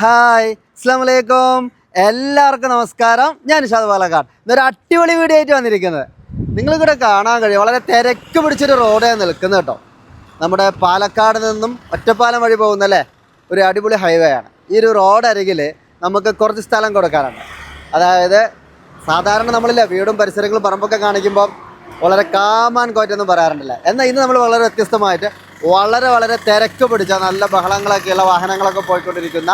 Hi അസ്സാം വലൈക്കും എല്ലാവർക്കും നമസ്കാരം. ഞാൻ നിഷാദ് പാലക്കാട്. ഇന്നൊരു അടിപൊളി വീഡിയോ ആയിട്ട് വന്നിരിക്കുന്നത്. നിങ്ങൾക്കിവിടെ കാണാൻ കഴിയും. വളരെ തിരക്ക് പിടിച്ചൊരു റോഡാണ് നിൽക്കുന്നത് കേട്ടോ. നമ്മുടെ പാലക്കാട് നിന്നും ഒറ്റപ്പാലം വഴി പോകുന്ന അല്ലേ ഒരു അടിപൊളി ഹൈവേ ആണ്. ഈ ഒരു റോഡ് അരികിൽ നമുക്ക് കുറച്ച് സ്ഥലം കൊടുക്കാറുണ്ട് അതായത് സാധാരണ നമ്മളില്ലേ വീടും പരിസരങ്ങളും പറമ്പൊക്കെ കാണിക്കുമ്പോൾ വളരെ കാമാൻ കോറ്റെന്ന് പറയാറുണ്ടല്ലേ? എന്നാൽ ഇന്ന് നമ്മൾ വളരെ വ്യത്യസ്തമായിട്ട് വളരെ വളരെ തിരക്ക് പിടിച്ച നല്ല ബഹളങ്ങളൊക്കെയുള്ള വാഹനങ്ങളൊക്കെ പോയിക്കൊണ്ടിരിക്കുന്ന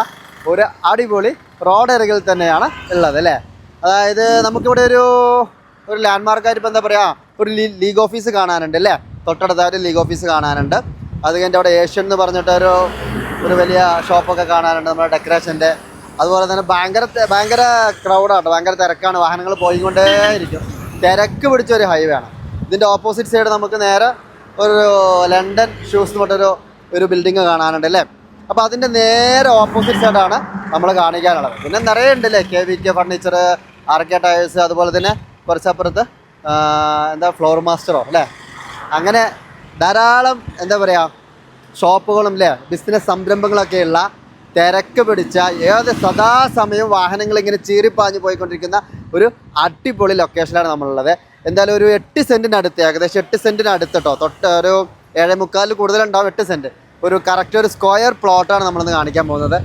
ഒരു അടിപൊളി റോഡ് തന്നെയാണ് ഉള്ളത് അല്ലേ? അതായത് നമുക്കിവിടെ ഒരു ഒരു ലാൻഡ് മാർക്കായിട്ട് ഇപ്പോൾ എന്താ പറയുക ഒരു ലീഗ് ഓഫീസ് കാണാനുണ്ട് അല്ലേ? തൊട്ടടുത്തായിട്ട് ലീഗ് ഓഫീസ് കാണാനുണ്ട്. അത് കഴിഞ്ഞിട്ട് അവിടെ ഏഷ്യൻ എന്ന് പറഞ്ഞിട്ട് ഒരു ഒരു വലിയ ഷോപ്പൊക്കെ കാണാനുണ്ട് നമ്മുടെ ഡെക്കറേഷന്റെ. അതുപോലെ തന്നെ ഭയങ്കര ഭയങ്കര ക്രൗഡാണ് ഭയങ്കര തിരക്കാണ് വാഹനങ്ങൾ പോയിക്കൊണ്ടേയിരിക്കും തിരക്ക് പിടിച്ച ഒരു ഹൈവേ ആണ്. ഇതിന്റെ ഓപ്പോസിറ്റ് സൈഡ് നമുക്ക് നേരെ ഒരു ലണ്ടൻ ഷൂസ് എന്ന് പറഞ്ഞൊരു ഒരു ബിൽഡിങ് കാണാനുണ്ട് അല്ലേ? അപ്പോൾ അതിന്റെ നേരെ ഓപ്പോസിറ്റ് സൈഡാണ് നമ്മൾ കാണിക്കാനുള്ളത്. പിന്നെ നിറയെ ഉണ്ടല്ലേ? K V K furniture R K tyres അതുപോലെ തന്നെ കുറച്ചപ്പുറത്ത് എന്താ ഫ്ലോർ മാസ്റ്ററോ അല്ലേ? അങ്ങനെ ധാരാളം എന്താ പറയുക ഷോപ്പുകളും അല്ലേ ബിസിനസ് സംരംഭങ്ങളൊക്കെയുള്ള തിരക്ക് പിടിച്ച ഏത് സദാസമയം വാഹനങ്ങൾ ഇങ്ങനെ ചീറിപ്പാഞ്ഞ് പോയിക്കൊണ്ടിരിക്കുന്ന ഒരു അടിപൊളി ലൊക്കേഷനിലാണ് നമ്മളുള്ളത്. എന്തായാലും ഒരു എട്ട് സെന്റിനടുത്ത് ഏകദേശം എട്ട് സെന്റിനടുത്ത് കേട്ടോ തൊട്ട് ഒരു ഏഴേ മുക്കാലിൽ കൂടുതലുണ്ടാവും എട്ട് സെന്റ് ഒരു കറക്റ്റ് ഒരു സ്ക്വയർ പ്ലോട്ടാണ് നമ്മളിന്ന് കാണിക്കാൻ പോകുന്നത്.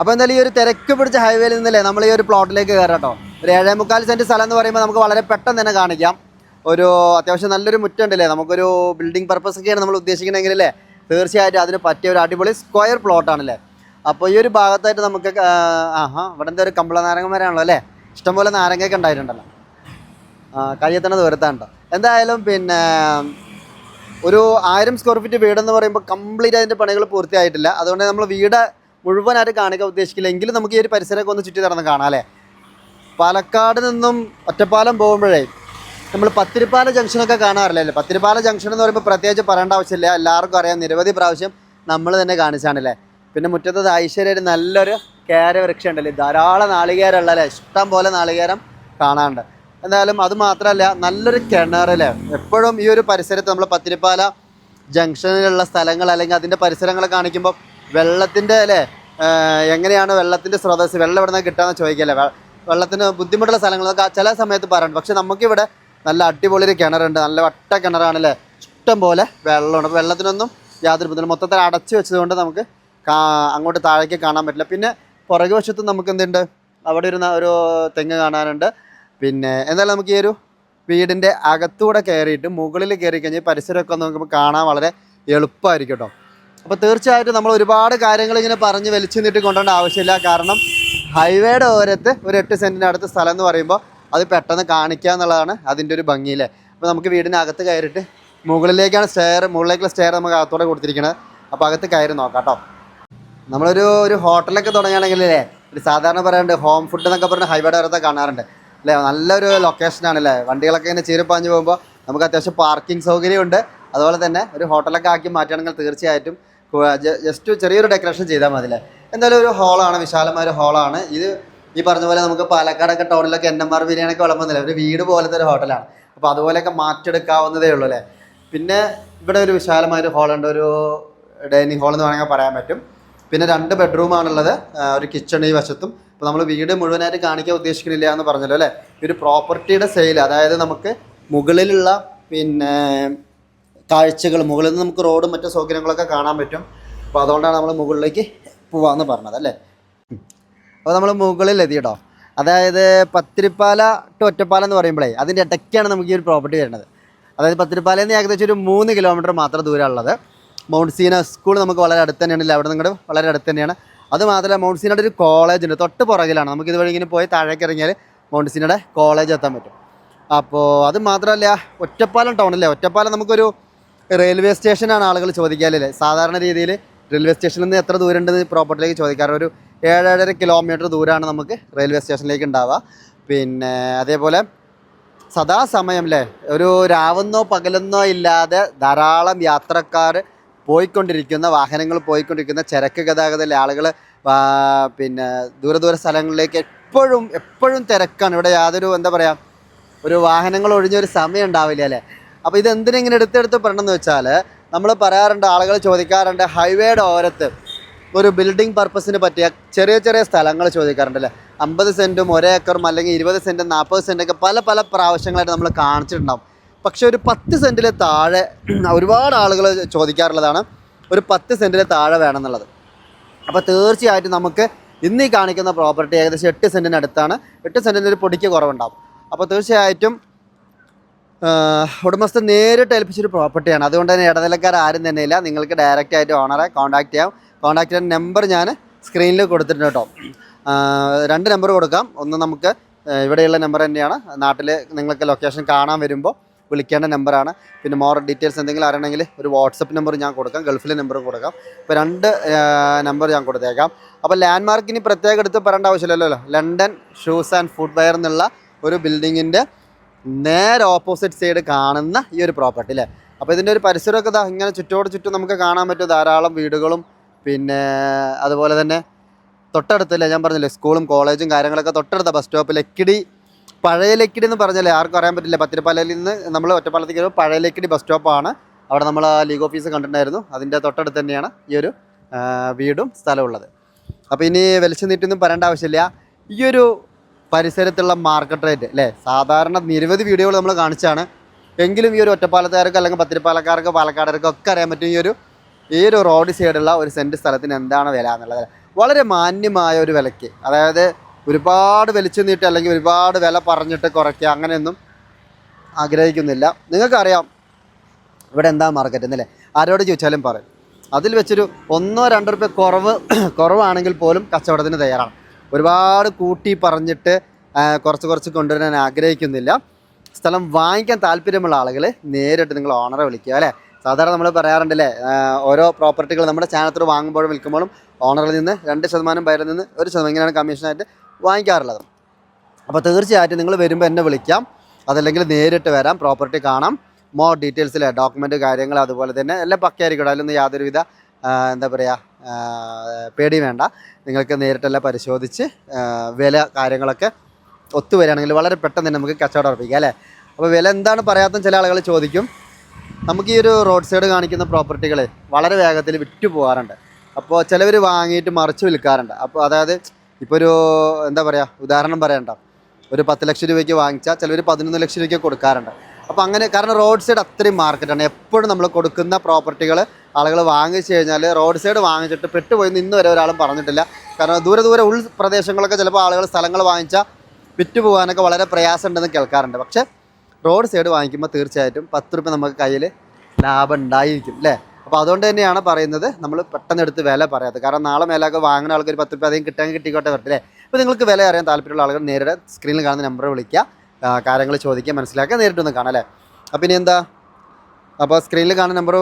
അപ്പോൾ എന്തായാലും ഈ ഒരു തിരക്ക് പിടിച്ച ഹൈവേയിൽ നിന്നല്ലേ നമ്മൾ ഈ ഒരു പ്ലോട്ടിലേക്ക് കയറട്ടോ ഒരു ഏഴേ മുക്കാൽ സെന്റ് സ്ഥലം എന്ന് പറയുമ്പോൾ നമുക്ക് വളരെ പെട്ടെന്ന് തന്നെ കാണിക്കാം. ഒരു അത്യാവശ്യം നല്ലൊരു മുറ്റുണ്ടല്ലേ? നമുക്കൊരു ബിൽഡിംഗ് പർപ്പസ് ഒക്കെയാണ് നമ്മൾ ഉദ്ദേശിക്കണമെങ്കിൽ അല്ലേ? തീർച്ചയായിട്ടും അതിന് പറ്റിയ ഒരു അടിപൊളി സ്ക്വയർ പ്ലോട്ടാണല്ലേ അപ്പോൾ ഈ ഒരു ഭാഗത്തായിട്ട് നമുക്ക് ആഹാ ഇവിടെ എന്താ ഒരു കമ്പള നാരങ്ങ അല്ലേ? ഇഷ്ടംപോലെ നാരങ്ങയൊക്കെ ഉണ്ടായിട്ടുണ്ടല്ലോ. ആ, കഴിയെത്തണ ദൂരത്താണ്ടോ എന്തായാലും പിന്നെ ഒരു ആയിരം സ്ക്വയർ ഫീറ്റ് വീടെന്ന് പറയുമ്പോൾ കംപ്ലീറ്റ് അതിന്റെ പണികൾ പൂർത്തിയായിട്ടില്ല. അതുകൊണ്ട് നമ്മൾ വീട് മുഴുവനായിട്ട് കാണിക്കാൻ ഉദ്ദേശിക്കില്ല. എങ്കിലും നമുക്ക് ഈ ഒരു പരിസരമൊക്കെ ഒന്ന് ചുറ്റി നടന്ന് കാണാം അല്ലേ? പാലക്കാട് നിന്നും ഒറ്റപ്പാലം പോകുമ്പോഴേ നമ്മൾ പത്തിരിപ്പാല ജംഗ്ഷനൊക്കെ കാണാറില്ലല്ലേ പത്തിരിപ്പാല ജംഗ്ഷൻ എന്ന് പറയുമ്പോൾ പ്രത്യേകിച്ച് പറയേണ്ട ആവശ്യമില്ല. എല്ലാവർക്കും അറിയാം. നിരവധി പ്രാവശ്യം നമ്മൾ തന്നെ കാണിച്ചാണല്ലേ പിന്നെ മുറ്റത്ത് ഐശ്വര്യ നല്ലൊരു കേര വൃക്ഷം ധാരാളം നാളികേരമുള്ള അല്ലേ? ഇഷ്ടം പോലെ നാളികേരം കാണാനുണ്ട്. എന്തായാലും അത് മാത്രമല്ല നല്ലൊരു കിണറിൽ എപ്പോഴും ഈ ഒരു പരിസരത്ത് നമ്മൾ പത്തിരിപ്പാല ജംഗ്ഷനിലുള്ള സ്ഥലങ്ങൾ അല്ലെങ്കിൽ അതിന്റെ പരിസരങ്ങൾ കാണിക്കുമ്പോൾ വെള്ളത്തിന്റെ അല്ലേ എങ്ങനെയാണ് വെള്ളത്തിന്റെ സ്രോതസ് വെള്ളം എവിടെ നിന്ന് കിട്ടാന്ന് ചോദിക്കല്ലേ? വെള്ളത്തിന് ബുദ്ധിമുട്ടുള്ള സ്ഥലങ്ങളൊക്കെ ചില സമയത്ത് പറയുന്നുണ്ട് പക്ഷെ നമുക്കിവിടെ നല്ല അടിപൊളി ഒരു കിണറുണ്ട്. നല്ല വട്ട കിണറാണല്ലേ? ഇഷ്ടം പോലെ വെള്ളമുണ്ട്. വെള്ളത്തിനൊന്നും യാതൊരു ബുദ്ധിമുട്ട് മൊത്തത്തിൽ അടച്ചു വെച്ചതുകൊണ്ട് നമുക്ക് അങ്ങോട്ട് താഴേക്ക് കാണാൻ പറ്റില്ല. പിന്നെ പുറകു വശത്ത് നമുക്ക് എന്തുണ്ട് അവിടെ ഇരുന്ന ഒരു തെങ്ങ് കാണാനുണ്ട്. പിന്നെ എന്തായാലും നമുക്ക് ഈ ഒരു വീടിന്റെ അകത്തൂടെ കയറിയിട്ട് മുകളിൽ കയറി കഴിഞ്ഞാൽ പരിസരമൊക്കെ നമുക്ക് കാണാൻ വളരെ എളുപ്പമായിരിക്കും കേട്ടോ. അപ്പോൾ തീർച്ചയായിട്ടും നമ്മൾ ഒരുപാട് കാര്യങ്ങൾ ഇങ്ങനെ പറഞ്ഞ് വലിച്ചു നീട്ടി കൊണ്ടുപോകേണ്ട ആവശ്യമില്ല. കാരണം ഹൈവേയുടെ ഓരത്ത് ഒരു എട്ട് സെന്റിന്റെ അടുത്ത സ്ഥലം എന്ന് പറയുമ്പോൾ അത് പെട്ടെന്ന് കാണിക്കുക എന്നുള്ളതാണ് അതിന്റെ ഒരു ഭംഗിയിലെ അപ്പോൾ നമുക്ക് വീടിന്റെ അകത്ത് കയറിയിട്ട് മുകളിലേക്കാണ് സ്റ്റെയർ മുകളിലേക്കുള്ള സ്റ്റെയർ നമുക്ക് അകത്തോടെ കൊടുത്തിരിക്കുന്നത് അപ്പോൾ അകത്ത് കയറി നോക്കാം കേട്ടോ. നമ്മളൊരു ഒരു ഹോട്ടലൊക്കെ തുടങ്ങുകയാണെങ്കിലേ ഒരു സാധാരണ പറയാറുണ്ട് ഹോം ഫുഡ് എന്നൊക്കെ പറഞ്ഞ് ഹൈവേയുടെ ഓരത്തെ കാണാറുണ്ട്. അല്ലേ? നല്ലൊരു ലൊക്കേഷനാണ് അല്ലേ? വണ്ടികളൊക്കെ ഇങ്ങനെ പാഞ്ഞു പോകുമ്പോൾ നമുക്ക് അത്യാവശ്യം പാർക്കിംഗ് സൗകര്യമുണ്ട്. അതുപോലെ തന്നെ ഒരു ഹോട്ടലൊക്കെ ആക്കി മാറ്റുകയാണെങ്കിൽ തീർച്ചയായിട്ടും ജസ്റ്റ് ചെറിയൊരു ഡെക്കറേഷൻ ചെയ്താൽ മതി അല്ലേ? എന്തായാലും ഒരു ഹോളാണ് വിശാലമായ ഒരു ഹോളാണ് ഇത് ഈ പറഞ്ഞ പോലെ നമുക്ക് പാലക്കാടൊക്കെ ടൗണിലൊക്കെ എൻ എം ആർ ബിരിയാണിയൊക്കെ വിളമ്പുന്നില്ല ഒരു വീട് പോലത്തെ ഒരു ഹോട്ടലാണ് അപ്പോൾ അതുപോലെയൊക്കെ മാറ്റിയെടുക്കാവുന്നതേ ഉള്ളൂ അല്ലേ? പിന്നെ ഇവിടെ ഒരു വിശാലമായ ഒരു ഹോളുണ്ട് ഒരു ഡൈനിങ് ഹോൾ എന്ന് വേണമെങ്കിൽ പറയാൻ പറ്റും. പിന്നെ രണ്ട് ബെഡ്റൂമാണുള്ളത് ഒരു കിച്ചൺ ഈ വശത്തും. ഇപ്പോൾ നമ്മൾ വീട് മുഴുവനായിട്ട് കാണിക്കാൻ ഉദ്ദേശിക്കുന്നില്ല എന്ന് പറഞ്ഞല്ലോ അല്ലേ? ഈ ഒരു പ്രോപ്പർട്ടിയുടെ സെയിൽ അതായത് നമുക്ക് മുകളിലുള്ള പിന്നെ കാഴ്ചകൾ മുകളിൽ നിന്ന് നമുക്ക് റോഡും മറ്റു സൗകര്യങ്ങളൊക്കെ കാണാൻ പറ്റും. അപ്പോൾ അതുകൊണ്ടാണ് നമ്മൾ മുകളിലേക്ക് പോവാന്ന് പറഞ്ഞത് അല്ലേ? അപ്പോൾ നമ്മൾ മുകളിൽ എത്തി കേട്ടോ. അതായത് പത്തിരിപ്പാല ടു ഒറ്റപ്പാലം എന്ന് പറയുമ്പോഴേ അതിന്റെ ഇടയ്ക്കാണ് നമുക്ക് ഈ ഒരു പ്രോപ്പർട്ടി വരുന്നത്. അതായത് പത്തിരിപ്പാലയിൽ നിന്ന് ഏകദേശം ഒരു മൂന്ന് കിലോമീറ്റർ മാത്രം ദൂരമുള്ളത്. മൗണ്ട് സീന സ്കൂൾ നമുക്ക് വളരെ അടുത്ത് തന്നെയാണ് അവിടെ നിങ്ങളുടെ വളരെ അടുത്ത് തന്നെയാണ്. അത് മാത്രമല്ല മൗണ്ട് സീനയുടെ ഒരു കോളേജ് ഉണ്ട്. തൊട്ട് പുറകിലാണ്. നമുക്ക് ഇതുവഴി ഇങ്ങനെ പോയി താഴേക്ക് ഇറങ്ങിയാൽ മൗണ്ട് കോളേജ് എത്താൻ പറ്റും. അപ്പോൾ അത് മാത്രമല്ല ഒറ്റപ്പാലം ടൗണല്ലേ ഒറ്റപ്പാലം നമുക്കൊരു റെയിൽവേ സ്റ്റേഷനാണ് ആളുകൾ ചോദിക്കാറില്ലേ? സാധാരണ രീതിയിൽ റെയിൽവേ സ്റ്റേഷനിൽ നിന്ന് എത്ര ദൂരം ഉണ്ടെന്ന് പ്രോപ്പർട്ടിയിലേക്ക് ചോദിക്കാറ്. ഒരു ഏഴേഴര കിലോമീറ്റർ ദൂരമാണ് നമുക്ക് റെയിൽവേ സ്റ്റേഷനിലേക്ക് ഉണ്ടാവുക. പിന്നെ അതേപോലെ സദാസമയം അല്ലേ? ഒരു രാവെന്നോ പകലെന്നോ ഇല്ലാതെ ധാരാളം യാത്രക്കാർ പോയിക്കൊണ്ടിരിക്കുന്ന വാഹനങ്ങൾ പോയിക്കൊണ്ടിരിക്കുന്ന ചരക്ക് ഗതാഗതത്തിലെ ആളുകൾ പിന്നെ ദൂര ദൂര സ്ഥലങ്ങളിലേക്ക് എപ്പോഴും എപ്പോഴും തിരക്കാണ്. ഇവിടെ യാതൊരു എന്താ പറയുക ഒരു വാഹനങ്ങൾ ഒഴിഞ്ഞൊരു സമയം ഉണ്ടാവില്ല അല്ലേ? അപ്പോൾ ഇത് എന്തിനെങ്ങനെ എടുത്തെടുത്ത് പറയണമെന്ന് വെച്ചാൽ നമ്മൾ പറയാറുണ്ട് ആളുകൾ ചോദിക്കാറുണ്ട് ഹൈവേയുടെ ഓരത്ത് ഒരു ബിൽഡിംഗ് പർപ്പസിന് പറ്റിയ ചെറിയ ചെറിയ സ്ഥലങ്ങൾ ചോദിക്കാറുണ്ടല്ലേ അമ്പത് സെന്റും ഒരേക്കറും അല്ലെങ്കിൽ ഇരുപത് സെന്റും നാൽപ്പത് സെന്റൊക്കെ പല പല പ്രാവശ്യങ്ങളായിട്ട് നമ്മൾ കാണിച്ചിട്ടുണ്ടാവും. പക്ഷേ ഒരു പത്ത് സെന്റിൽ താഴെ ഒരുപാട് ആളുകൾ ചോദിക്കാറുള്ളതാണ് ഒരു പത്ത് സെന്റിൽ താഴെ വേണമെന്നുള്ളത്. അപ്പോൾ തീർച്ചയായിട്ടും നമുക്ക് ഇന്ന് ഈ കാണിക്കുന്ന പ്രോപ്പർട്ടി ഏകദേശം എട്ട് സെന്റിന് അടുത്താണ്. എട്ട് സെന്റിന് ഒരു പൊടിക്ക് കുറവുണ്ടാവും. അപ്പോൾ തീർച്ചയായിട്ടും ഉടമസ്ഥ നേരിട്ട് ഏൽപ്പിച്ചൊരു പ്രോപ്പർട്ടിയാണ് അതുകൊണ്ട് തന്നെ ഇടനിലക്കാർ ആരും തന്നെ ഇല്ല. നിങ്ങൾക്ക് ഡയറക്റ്റ് ആയിട്ട് ഓണറെ കോൺടാക്ട് ചെയ്യാം. കോൺടാക്ട് ചെയ്യാൻ നമ്പർ ഞാൻ സ്ക്രീനിൽ കൊടുത്തിട്ടുണ്ട് കേട്ടോ. രണ്ട് നമ്പർ കൊടുക്കാം. ഒന്ന് നമുക്ക് ഇവിടെയുള്ള നമ്പർ തന്നെയാണ്. നാട്ടിൽ നിങ്ങൾക്ക് ലൊക്കേഷൻ കാണാൻ വരുമ്പോൾ വിളിക്കേണ്ട നമ്പറാണ്. പിന്നെ മോർ ഡീറ്റെയിൽസ് എന്തെങ്കിലും അറിയണമെങ്കിൽ ഒരു വാട്സപ്പ് നമ്പർ ഞാൻ കൊടുക്കാം. ഗൾഫിലെ നമ്പർ കൊടുക്കാം. ഇപ്പോൾ രണ്ട് നമ്പർ ഞാൻ കൊടുത്തേക്കാം. അപ്പോൾ ലാൻഡ് മാർക്കിന് പ്രത്യേകം എടുത്ത് പറയേണ്ട ആവശ്യമില്ലല്ലോ London shoes and footwear എന്നുള്ള ഒരു ബിൽഡിങ്ങിന്റെ നേരെ ഓപ്പോസിറ്റ് സൈഡ് കാണുന്ന ഈ ഒരു പ്രോപ്പർട്ടി അല്ലേ? അപ്പോൾ ഇതിന്റെ ഒരു പരിസരമൊക്കെ ഇങ്ങനെ ചുറ്റോട് ചുറ്റും നമുക്ക് കാണാൻ പറ്റും. ധാരാളം വീടുകളും പിന്നെ അതുപോലെ തന്നെ തൊട്ടടുത്തല്ലേ ഞാൻ പറഞ്ഞില്ലേ സ്കൂളും കോളേജും കാര്യങ്ങളൊക്കെ തൊട്ടടുത്ത ബസ് സ്റ്റോപ്പിൽ ലക്കിടി പഴയ ലക്കിടി എന്ന് പറഞ്ഞാലേ ആർക്കും അറിയാൻ പറ്റില്ല. പത്തിരിപ്പാലയിൽ നിന്ന് നമ്മൾ ഒറ്റപ്പാലത്തേക്ക് വരുമ്പോൾ പഴയ ലക്കിടി ബസ് സ്റ്റോപ്പാണ്. അവിടെ നമ്മൾ ആ ലീഗ് ഓഫീസ് കണ്ടിട്ടുണ്ടായിരുന്നു. അതിന്റെ തൊട്ടടുത്ത് തന്നെയാണ് ഈ ഒരു വീടും സ്ഥലം ഉള്ളത് അപ്പോൾ ഇനി വലിച്ചു നീട്ടൊന്നും പറയേണ്ട ആവശ്യമില്ല. ഈ ഒരു പരിസരത്തുള്ള മാർക്കറ്റ് റേറ്റ് അല്ലേ? സാധാരണ നിരവധി വീഡിയോകൾ നമ്മൾ കാണിച്ചാണ്. എങ്കിലും ഈ ഒരു ഒറ്റപ്പാലത്തുകാർക്ക് അല്ലെങ്കിൽ പത്തിരിപ്പാലക്കാർക്ക് പാലക്കാടുകാർക്ക് ഒക്കെ അറിയാൻ പറ്റും ഈ ഒരു ഈ ഒരു റോഡ് സൈഡുള്ള ഒരു സെന്റ് സ്ഥലത്തിന് എന്താണ് വില എന്നുള്ളത്. വളരെ മാന്യമായ ഒരു വിലയ്ക്ക്. അതായത് ഒരുപാട് വലിച്ചു നീട്ടി അല്ലെങ്കിൽ ഒരുപാട് വില പറഞ്ഞിട്ട് കുറയ്ക്കുക അങ്ങനെയൊന്നും ആഗ്രഹിക്കുന്നില്ല. നിങ്ങൾക്കറിയാം ഇവിടെ എന്താ മാർക്കറ്റ് എന്നല്ലേ ആരോട് ചോദിച്ചാലും പറയും. അതിൽ വെച്ചൊരു ഒന്നോ രണ്ടോ റുപ്യ കുറവ് കുറവാണെങ്കിൽ പോലും കച്ചവടത്തിന് തയ്യാറാണ്. ഒരുപാട് കൂട്ടി പറഞ്ഞിട്ട് കുറച്ച് കുറച്ച് കൊണ്ടുവരാൻ ആഗ്രഹിക്കുന്നില്ല. സ്ഥലം വാങ്ങിക്കാൻ താല്പര്യമുള്ള ആളുകൾ നേരിട്ട് നിങ്ങൾ ഓണറെ വിളിക്കുക അല്ലേ? സാധാരണ നമ്മൾ പറയാറുണ്ടല്ലേ ഓരോ പ്രോപ്പർട്ടികൾ നമ്മുടെ ചാനത്തിൽ വാങ്ങുമ്പോഴും വിൽക്കുമ്പോഴും ഓണറിൽ നിന്ന് രണ്ട് ശതമാനം പേരിൽ നിന്ന് ഒരു ശതമാനം ഇങ്ങനെയാണ് കമ്മീഷനായിട്ട് വാങ്ങിക്കാറുള്ളത്. അപ്പോൾ തീർച്ചയായിട്ടും നിങ്ങൾ വരുമ്പോൾ എന്നെ വിളിക്കാം. അതല്ലെങ്കിൽ നേരിട്ട് വരാം. പ്രോപ്പർട്ടി കാണാം. മോർ ഡീറ്റെയിൽസിൽ ഡോക്യുമെന്റ് കാര്യങ്ങൾ അതുപോലെ തന്നെ എല്ലാം പക്കയായിരിക്കും. അതിലൊന്നും യാതൊരുവിധ എന്താ പറയുക പേടി വേണ്ട. നിങ്ങൾക്ക് നേരിട്ടെല്ലാം പരിശോധിച്ച് വില കാര്യങ്ങളൊക്കെ ഒത്തുവരികയാണെങ്കിൽ വളരെ പെട്ടെന്ന് തന്നെ നമുക്ക് കച്ചവടം ഉറപ്പിക്കാം അല്ലേ? അപ്പോൾ വില എന്താണ് പറയാത്ത ചില ആളുകൾ ചോദിക്കും. നമുക്ക് ഈ ഒരു റോഡ് സൈഡ് കാണിക്കുന്ന പ്രോപ്പർട്ടികൾ വളരെ വേഗത്തിൽ വിറ്റു പോകാറുണ്ട് അപ്പോൾ ചിലവർ വാങ്ങിയിട്ട് മറിച്ച് വിൽക്കാറുണ്ട്. അപ്പോൾ അതായത് ഇപ്പോൾ ഒരു എന്താ പറയുക ഉദാഹരണം പറയണ്ട. ഒരു പത്ത് ലക്ഷം രൂപയ്ക്ക് വാങ്ങിച്ചാൽ ചിലവർ പതിനൊന്ന് ലക്ഷം രൂപയ്ക്ക് കൊടുക്കാറുണ്ട്. അപ്പോൾ അങ്ങനെ കാരണം റോഡ് സൈഡ് അത്രയും മാർക്കറ്റാണ് എപ്പോഴും നമ്മൾ കൊടുക്കുന്ന പ്രോപ്പർട്ടികൾ ആളുകൾ വാങ്ങിച്ചു കഴിഞ്ഞാൽ റോഡ് സൈഡ് വാങ്ങിച്ചിട്ട് പെട്ടുപോയി നിന്ന് വരെ ഒരാളും പറഞ്ഞിട്ടില്ല. കാരണം ദൂരെ ദൂരെ ഉൾ പ്രദേശങ്ങളൊക്കെ ചിലപ്പോൾ ആളുകൾ സ്ഥലങ്ങൾ വാങ്ങിച്ചാൽ വിറ്റ് പോകാനൊക്കെ വളരെ പ്രയാസമുണ്ടെന്ന് കേൾക്കാറുണ്ട്. പക്ഷേ റോഡ് സൈഡ് വാങ്ങിക്കുമ്പോൾ തീർച്ചയായിട്ടും പത്ത് രൂപ നമുക്ക് കയ്യിൽ ലാഭം ഉണ്ടായിരിക്കും അല്ലേ? അപ്പോൾ അതുകൊണ്ട് തന്നെയാണ് പറയുന്നത് നമ്മൾ പെട്ടെന്ന് എടുത്ത് വില പറയാത്തത്. കാരണം നാളെ മേലൊക്കെ വാങ്ങുന്ന ആൾക്ക് ഒരു പത്ത് രൂപ അധികം കിട്ടാൻ കിട്ടിക്കോട്ടെ വരട്ടെ അപ്പോൾ നിങ്ങൾക്ക് വില അറിയാൻ താല്പര്യമുള്ള ആളുകൾ നേരിട്ട് സ്ക്രീനിൽ കാണുന്ന നമ്പർ വിളിക്കുക. കാര്യങ്ങൾ ചോദിക്കുക മനസ്സിലാക്കുക നേരിട്ട് ഒന്ന് കാണാം അല്ലേ? അപ്പോൾ ഇനി എന്താ? അപ്പോൾ സ്ക്രീനിൽ കാണുന്ന നമ്പർ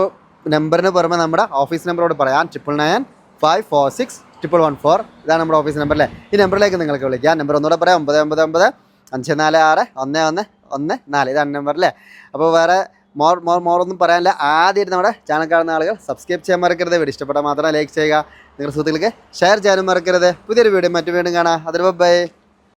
നമ്പറിന് പുറമെ നമ്മുടെ ഓഫീസ് നമ്പറോട് പറയാം. Triple nine five four six triple one four ഇതാണ് നമ്മുടെ ഓഫീസ് നമ്പർ അല്ലേ? ഈ നമ്പറിലേക്ക് നിങ്ങൾക്ക് വിളിക്കാം. നമ്പർ ഒന്നുകൂടെ പറയാം. ഒമ്പത് ഒമ്പത് ഒമ്പത് അഞ്ച് നാല് ആറ് ഒന്ന് ഒന്ന് ഒന്ന് നാല്. ഇതാണ് നമ്പർ അല്ലേ? അപ്പോൾ വേറെ മോർ മോർ ഒന്നും പറയാനില്ല. ആദ്യമായിട്ട് നമ്മുടെ ചാനൽ കാണുന്ന ആളുകൾ സബ്സ്ക്രൈബ് ചെയ്യാൻ മറക്കരുത്. വീഡിയോ ഇഷ്ടപ്പെട്ടാൽ മാത്രം ലൈക്ക് ചെയ്യുക. നിങ്ങളുടെ സുഹൃത്തുക്കൾക്ക് ഷെയർ ചെയ്യാനും മറക്കരുത്. പുതിയൊരു വീഡിയോ മറ്റു വീണ്ടും കാണാം. അതൊരു ബൈ